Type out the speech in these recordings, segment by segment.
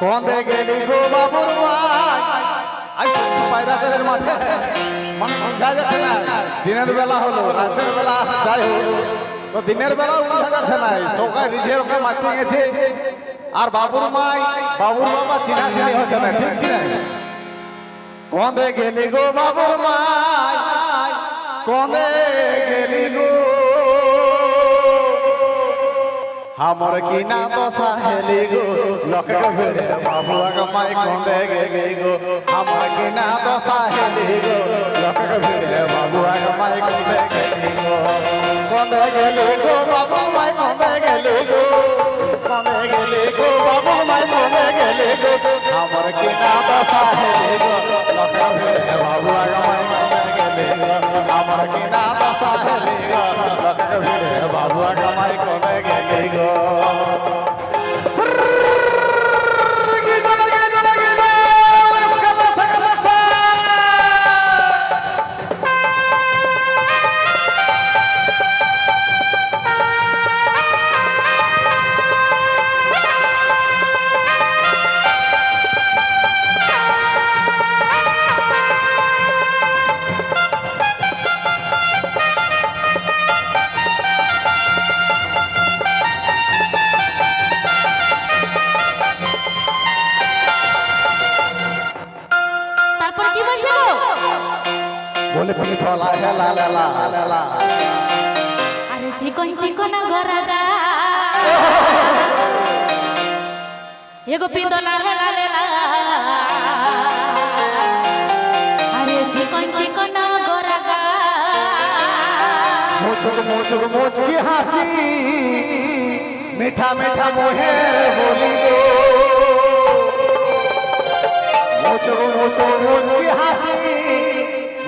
কন্দে গেলি গো বাবুর মাই। আইসা পায়রাচারের মাঠে। মনে বোঝা যাচ্ছে না। দিনের বেলা হলো, রাতের বেলা যাই হোক। তো দিনের বেলা বোঝা যাচ্ছে না। সকাল নিজের ওকে মারতে গেছে। আর বাবুর মাই, বাবুর বাবা চিনা চিনি হচ্ছে না, ঠিক কি না? কন্দে গেলি গো বাবুর মাই। কন্দে গেলি গো আমার কি না বসা হেলি গো লকে ভেড়ে বাবু মাই কন্দে গেলি গো আমার কি না বসা হেলি গো লকে ভেড়ে বাবু মাই কন্দে গেলি গো কন্দে গেলি গো বাবু মাই কন্দে গেলি গো কন্দে গেলি গো বাবু মাই কন্দে গেলি গো আমার কি না বসা হেলি গো লকে ভেড়ে বাবু মাই কন্দে গেলি গো আমার কি না বসা হেলি গো বলে বলে ধলা হেলা লেলা লেলা আরে চিকন চিকন গরাদা এগো পিন্দলা হেলা লেলা আরে চিকন চিকন গরাদা মোচক মোচক মোচ হাসি। মিঠা মিঠা মোহের বলি গো। মোচক মোচক মোচকি হাসি।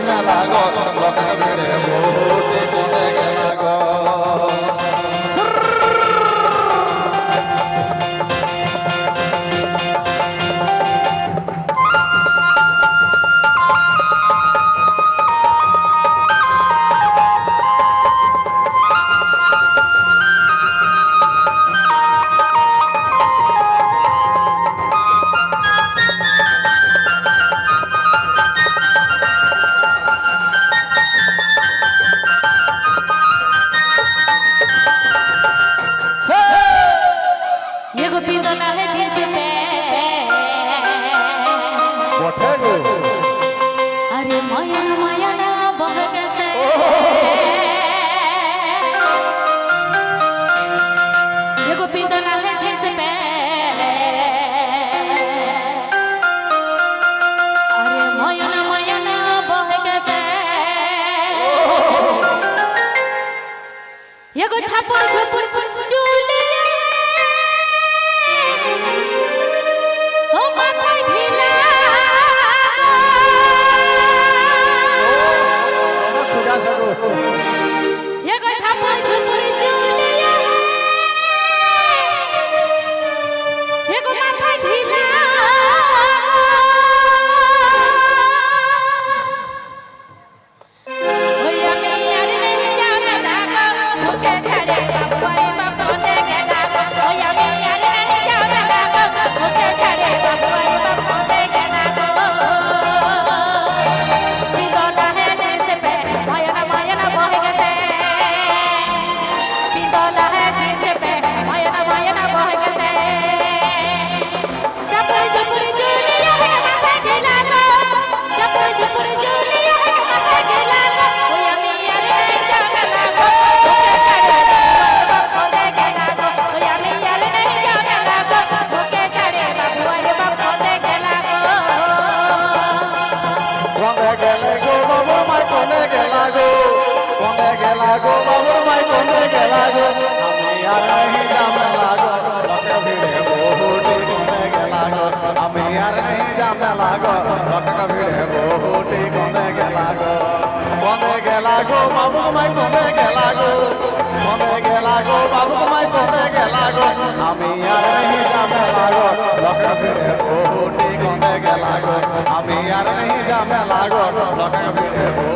মেলা গত গত বেড়ে 玻璃吹。আমি আর নেই যাবে লাগো ঘটক ভিড়ে বহুটি কমে গেলা গো কমে গেলা গো বাবু মাই কমে গেলা গো কমে গেলা গো বাবু মাই কমে গেলা গো আমি আর নেই যাবে লাগো ঘটক ভিড়ে বহুটি কমে গেলা গো আমি আর নেই যাবে লাগো ঘটক ভিড়ে বহু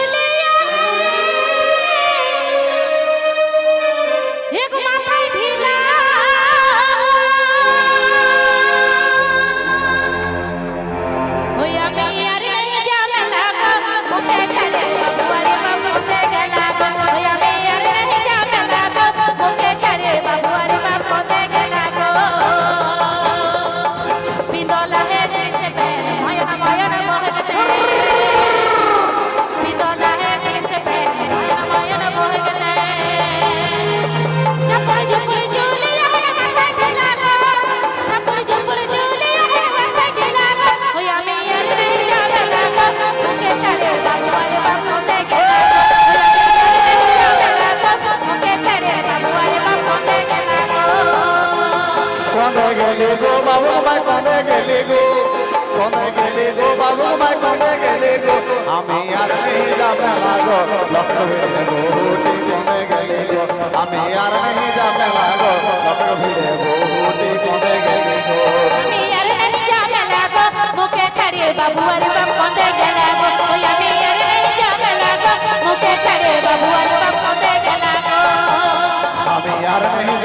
গো মাই কোনে গেলি গো। আমি আর নেই যাবে লাগো লক্ষ্য ভিড়ে গেলি গো। আমি আর নেই যাবে লাগো লক্ষ্য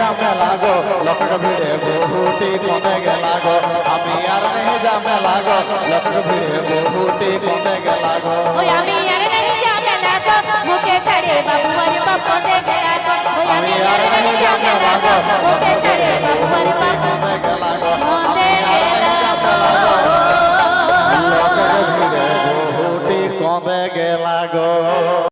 ঝামেলা গো লোক ভিড়ে বহুটি কমে গেলা গো আমি আর নেই ঝামেলা গো লোক ভিড়ে বহুটি কমে গেলা গো ওই আমি আর নেই ঝামেলা গো মুখে ছাড়ে বাবু আমার বাপ কমে গেলা গো আমি আর নেই ঝামেলা গো মুখে ছাড়ে বাবু